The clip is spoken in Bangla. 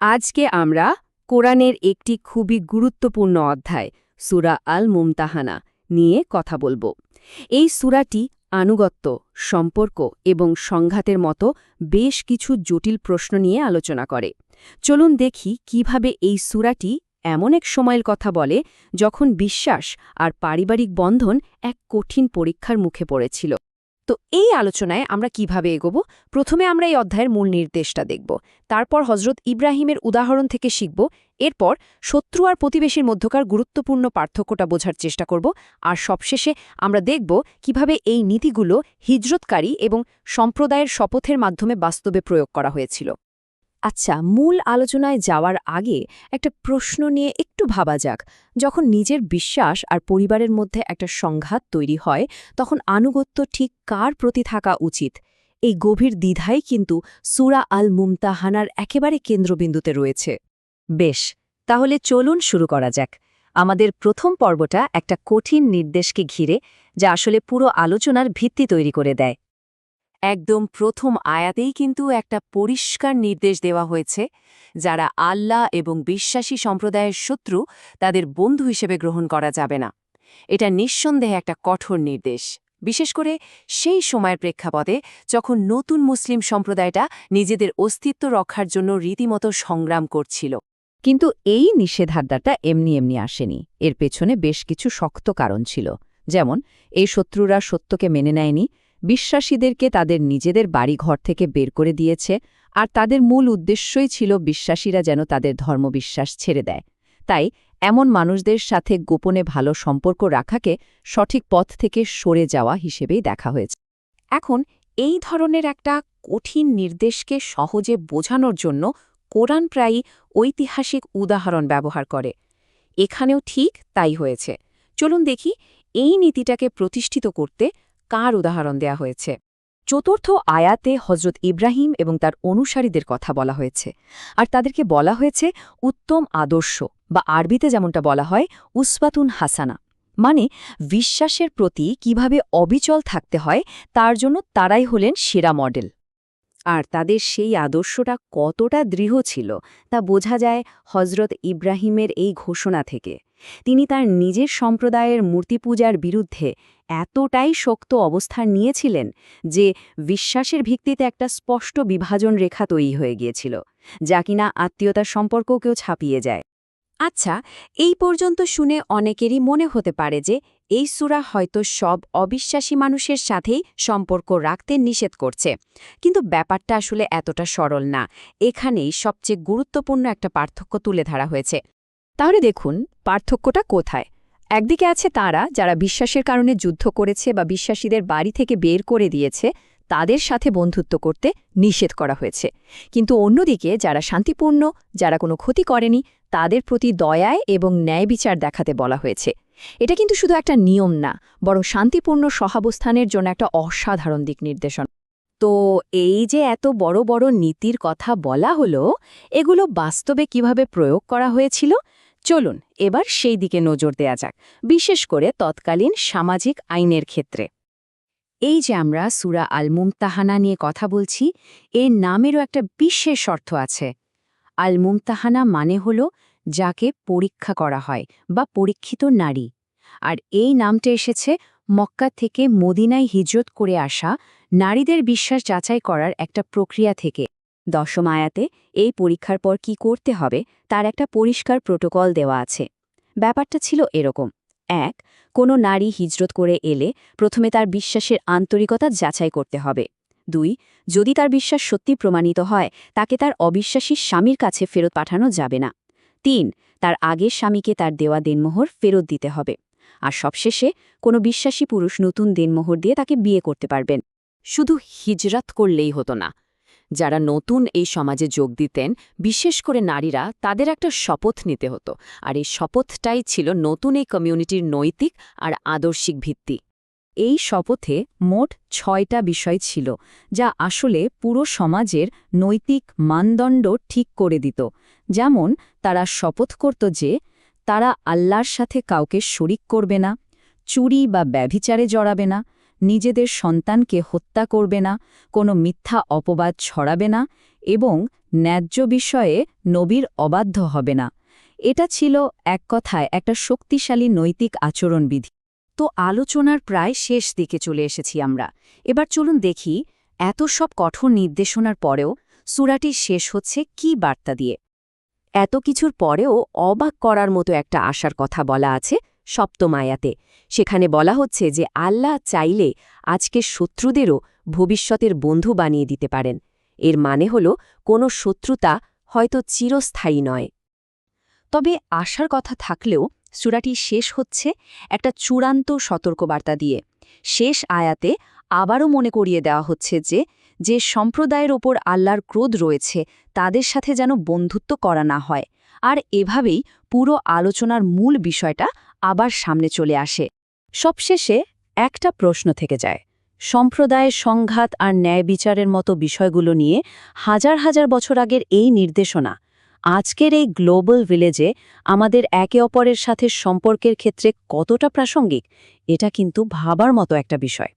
আজকে আমরা কোরআনের একটি খুবই গুরুত্বপূর্ণ অধ্যায়, সুরা আল মুমতাহানা নিয়ে কথা বলব। এই সুরাটি আনুগত্য, সম্পর্ক এবং সংঘাতের মতো বেশ কিছু জটিল প্রশ্ন নিয়ে আলোচনা করে চলুন দেখি কীভাবে এই সুরাটি এমন এক সময়ের কথা বলে যখন বিশ্বাস আর পারিবারিক বন্ধন এক কঠিন পরীক্ষার মুখে পড়েছিল তো এই আলোচনায় আমরা কীভাবে এগোব? প্রথমে আমরা এই অধ্যায়ের মূল নির্দেশটা দেখব। তারপর হজরত ইব্রাহিমের উদাহরণ থেকে শিখব। এরপর শত্রু আর প্রতিবেশীর মধ্যকার গুরুত্বপূর্ণ পার্থক্যটা বোঝার চেষ্টা করব। আর সবশেষে আমরা দেখব কীভাবে এই নীতিগুলো হিজরতকারী এবং সম্প্রদায়ের শপথের মাধ্যমে বাস্তবে প্রয়োগ করা হয়েছিল। আচ্ছা মূল আলোচনায় যাওয়ার আগে একটা প্রশ্ন নিয়ে একটু ভাবা যাক। যখন নিজের বিশ্বাস আর পরিবারের মধ্যে একটা সংঘাত তৈরি হয়, তখন আনুগত্য ঠিক কার প্রতি থাকা উচিত? এই গভীর দ্বিধাই কিন্তু সুরা আল মুমতাহানার একেবারে কেন্দ্রবিন্দুতে রয়েছে। বেশ, তাহলে চলুন শুরু করা যাক। আমাদের প্রথম পর্বটা একটা কঠিন নির্দেশকে ঘিরে, যা আসলে পুরো আলোচনার ভিত্তি তৈরি করে দেয়। একদম প্রথম আয়াতেই কিন্তু একটা পরিষ্কার নির্দেশ দেওয়া হয়েছে, যারা আল্লাহ এবং বিশ্বাসী সম্প্রদায়ের শত্রু, তাদের বন্ধু হিসেবে গ্রহণ করা যাবে না। এটা নিঃসন্দেহে একটা কঠোর নির্দেশ। বিশেষ করে সেই সময়ের প্রেক্ষাপটে যখন নতুন মুসলিম সম্প্রদায়টা নিজেদের অস্তিত্ব রক্ষার জন্য রীতিমতো সংগ্রাম করছিল। কিন্তু এই নিষেধাজ্ঞাটা এমনি এমনি আসেনি। এর পেছনে বেশ কিছু শক্ত কারণ ছিল। যেমন, এই শত্রুরা সত্যকে মেনে নেয়নি বিশ্বাসীদেরকে তাদের নিজেদের বাড়িঘর থেকে বের করে দিয়েছে, আর তাদের মূল উদ্দেশ্যই ছিল বিশ্বাসীরা যেন তাদের ধর্মবিশ্বাস ছেড়ে দেয়। তাই এমন মানুষদের সাথে গোপনে ভালো সম্পর্ক রাখাকে সঠিক পথ থেকে সরে যাওয়া হিসেবেই দেখা হয়েছে। এখন এই ধরনের একটা কঠিন নির্দেশকে সহজে বোঝানোর জন্য কোরআন প্রায়ই ঐতিহাসিক উদাহরণ ব্যবহার করে। এখানেও ঠিক তাই হয়েছে। চলুন দেখি এই নীতিটাকে প্রতিষ্ঠিত করতে কার উদাহরণ দেয়া হয়েছে? চতুর্থ আয়াতে হজরত ইব্রাহিম এবং তার অনুসারীদের কথা বলা হয়েছে। আর তাদেরকে বলা হয়েছে উত্তম আদর্শ বা আরবিতে যেমনটা বলা হয় উসবাতুন হাসানা। মানে বিশ্বাসের প্রতি কীভাবে অবিচল থাকতে হয়, তার জন্য তারাই হলেন সেরা মডেল। আর তাদের সেই আদর্শটা কতটা দৃঢ় ছিল তা বোঝা যায় হজরত ইব্রাহিমের এই ঘোষণা থেকে। তিনি তার নিজের সম্প্রদায়ের মূর্তি পূজার বিরুদ্ধে এতটাই শক্ত অবস্থান নিয়েছিলেন যে বিশ্বাসের ভিত্তিতে একটা স্পষ্ট বিভাজন রেখা তৈরি হয়ে গিয়েছিল, যা কিনা আত্মীয়তার সম্পর্ককেও ছাপিয়ে যায়। আচ্ছা এই পর্যন্ত শুনে অনেকেরই মনে হতে পারে যে এই সুরা হয়তো সব অবিশ্বাসী মানুষের সাথেই সম্পর্ক রাখতে নিষেধ করছে। কিন্তু ব্যাপারটা আসলে এতটা সরল না। এখানেই সবচেয়ে গুরুত্বপূর্ণ একটা পার্থক্য তুলে ধরা হয়েছে। তাহলে দেখুন, পার্থক্যটা কোথায়? একদিকে আছে তারা, যারা বিশ্বাসের কারণে যুদ্ধ করেছে বা বিশ্বাসীদের বাড়ি থেকে বের করে দিয়েছে, তাদের সাথে বন্ধুত্ব করতে নিষেধ করা হয়েছে। কিন্তু অন্যদিকে, যারা শান্তিপূর্ণ, যারা কোনো ক্ষতি করেনি তাদের প্রতি দয়ায় এবং ন্যায় বিচার দেখাতে বলা হয়েছে। এটা কিন্তু শুধু একটা নিয়ম না, বরং শান্তিপূর্ণ সহাবস্থানের জন্য একটা অসাধারণ দিক নির্দেশন। তো এই যে এত বড় বড় নীতির কথা বলা হলো, এগুলো বাস্তবে কীভাবে প্রয়োগ করা হয়েছিল? চলুন এবার সেই দিকে নজর দেয়া যাক, বিশেষ করে তৎকালীন সামাজিক আইনের ক্ষেত্রে। এই যে আমরা সুরা আল মুমতাহানা নিয়ে কথা বলছি, এর নামেরও একটা বিশেষ অর্থ আছে। আল মুমতাহানা মানে হল যাকে পরীক্ষা করা হয় বা পরীক্ষিত নারী। আর এই নামটা এসেছে মক্কা থেকে মদিনায় হিজরত করে আসা নারীদের বিশ্বাস যাচাই করার একটা প্রক্রিয়া থেকে। দশম আয়াতে এই পরীক্ষার পর কি করতে হবে তার একটা পরিষ্কার প্রোটোকল দেওয়া আছে। ব্যাপারটা ছিল এরকম। এক, কোনো নারী হিজরত করে এলে প্রথমে তার বিশ্বাসের আন্তরিকতা যাচাই করতে হবে। দুই, যদি তার বিশ্বাস সত্যি প্রমাণিত হয়, তাকে তার অবিশ্বাসী স্বামীর কাছে ফেরত পাঠানো যাবে না। তিন, তার আগের স্বামীকে তার দেওয়া দেনমোহর ফেরত দিতে হবে। আর সবশেষে, কোনো বিশ্বাসী পুরুষ নতুন দেনমোহর দিয়ে তাকে বিয়ে করতে পারবেন। শুধু হিজরাত করলেই হতো না। যারা নতুন এই সমাজে যোগ দিতেন, বিশেষ করে নারীরা, তাদের একটা শপথ নিতে হতো। আর এই শপথটাই ছিল নতুন এই কমিউনিটির নৈতিক আর আদর্শিক ভিত্তি। এই শপথে মোট ছয়টা বিষয় ছিল, যা আসলে পুরো সমাজের নৈতিক মানদণ্ড ঠিক করে দিত। যেমন, তারা শপথ করত যে, তারা আল্লাহর সাথে কাউকে শরিক করবে না, চুরি বা ব্যভিচারে জড়াবে না, নিজেদের সন্তানকে হত্যা করবে না, কোনো মিথ্যা অপবাদ ছড়াবে না এবং ন্যায্য বিষয়ে নবীর অবাধ্য হবে না। এটা ছিল এক কথায় একটা শক্তিশালী নৈতিক আচরণবিধি। তো আলোচনার প্রায় শেষ দিকে চলে এসেছি আমরা। এবার চলুন দেখি এত সব কঠোর নির্দেশনার পরেও সুরাটি শেষ হচ্ছে কি বার্তা দিয়ে। এত কিছুর পরেও অবাক করার মতো একটা আশার কথা বলা আছে সপ্তম আয়াতে। সেখানে বলা হচ্ছে যে আল্লাহ চাইলে আজকের শত্রুদেরও ভবিষ্যতের বন্ধু বানিয়ে দিতে পারেন। এর মানে হল কোনো শত্রুতা হয়তো চিরস্থায়ী নয়। তবে আশার কথা থাকলেও সুরাটি শেষ হচ্ছে একটা চূড়ান্ত সতর্কবার্তা দিয়ে। শেষ আয়াতে আবারও মনে করিয়ে দেওয়া হচ্ছে যে যে সম্প্রদায়ের ওপর আল্লাহর ক্রোধ রয়েছে, তাদের সাথে যেন বন্ধুত্ব করা না হয়। আর এভাবেই পুরো আলোচনার মূল বিষয়টা আবার সামনে চলে আসে। সবশেষে একটা প্রশ্ন থেকে যায়। সম্প্রদায়ের সংঘাত আর ন্যায় বিচারের মতো বিষয়গুলো নিয়ে হাজার হাজার বছর আগের এই নির্দেশনা আজকের এই গ্লোবাল ভিলেজে আমাদের একে অপরের সাথে সম্পর্কের ক্ষেত্রে কতটা প্রাসঙ্গিক, এটা কিন্তু ভাবার মতো একটা বিষয়।